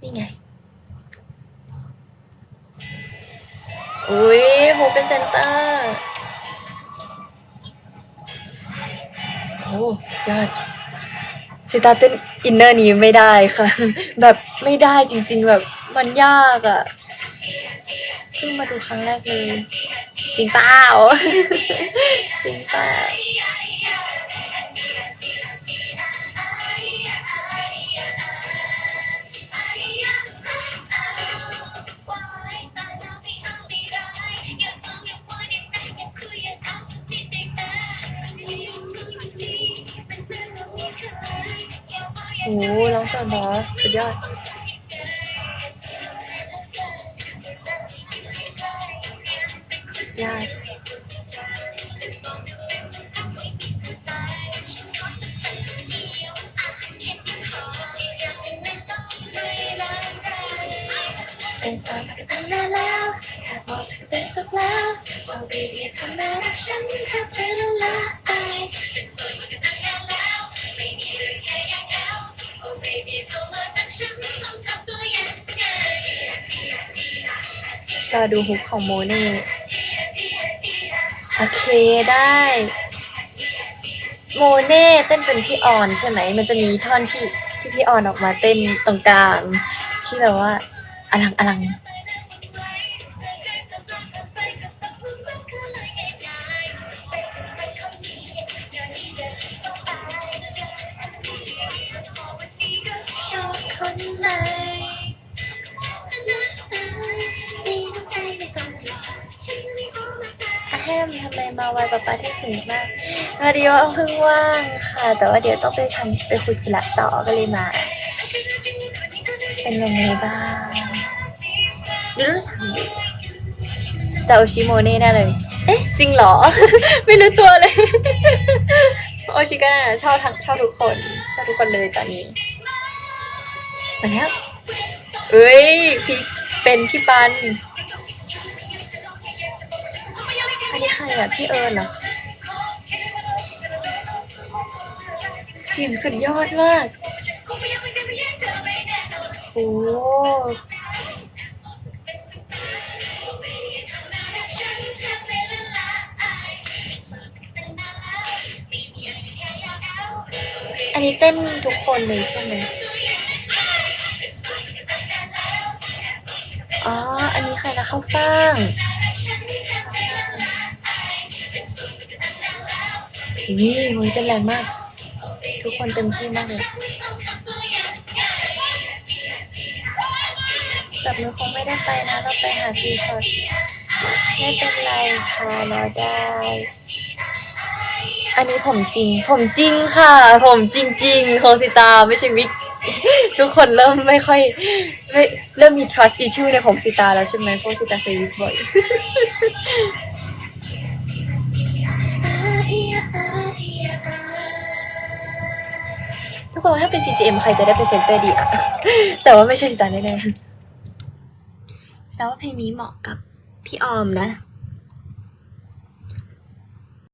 นี่ไง อุ้ยโหเป็นเซนเตอร์โอ้ยอดสิตาเต้นอินเนอร์นี้ไม่ได้ค่ะ แบบไม่ได้จริงๆ แบบมันยากอะ่ะเพิ่งมาดูครั้งแรกเลย จริงเปล่าจริงเปล่า โอ้โหร้องสดเหรอสุดยอดยากเป็นสาวกันตั้งนาแล้วหากบอกเธอเป็นสุขแล้วบอก baby เธอน่ารักฉันแทบจะละ จากฉันต้องจับตัวยังไงก็ดูฮุกของโมเน่โอเคได้ โมเน่เต้นเป็นพี่ออนใช่ไหม มันจะมีท่อนที่ที่พี่ออนออกมาเต้นตรงกลางที่แบบว่าอลังอลัง อาแฮมทำไมมาไวกว่าป้าที่ถึงมากพอดีว่าเพิ่งว่างค่ะ แต่ว่าเดี๋ยวต้องไปทำไปคุยธุระต่อก็เลยมา เป็นยังไงบ้างดูรู้สึกดีซาโอชิโมเน่แน่เลย เอ๊ะ จริงเหรอ ไม่รู้ตัวเลย โอชิก็น่าชอบทั้งชอบทุกคน ชอบทุกคนเลยตอนนี้ มาแล้วเอ้ยพี่เป็นพี่ปันอันนี้ใครอะพี่เอิญเหรอเสียงสุดยอดมากโอ้อันนี้เต้นทุกคนเลยใช่ไหม อ๋อ อันนี้ใครนะข้าวฟ่าง นี่มันเต้นแรงมาก ทุกคนเต็มที่มากเลย จับมือคงไม่ได้ไปนะเราไปหาทีช็อตไม่เป็นไรค่ะรอได้ อันนี้ผมจริง ผมจริงค่ะ ผมจริงๆโคสิตาไม่ใช่วิก ทุกคนเริ่มไม่ค่อยไม่เริ่มมี trust issue ในผมสิตาแล้วใช่ไหมเพราะสิตาใส่วิกบ่อย ทุกคนว่าถ้าเป็น CGM ใครจะได้เป็นเซนเตอร์ดีอะแต่ว่าไม่ใช่สิตาแน่ๆแต่ว่าเพลงนี้เหมาะกับพี่ออมนะ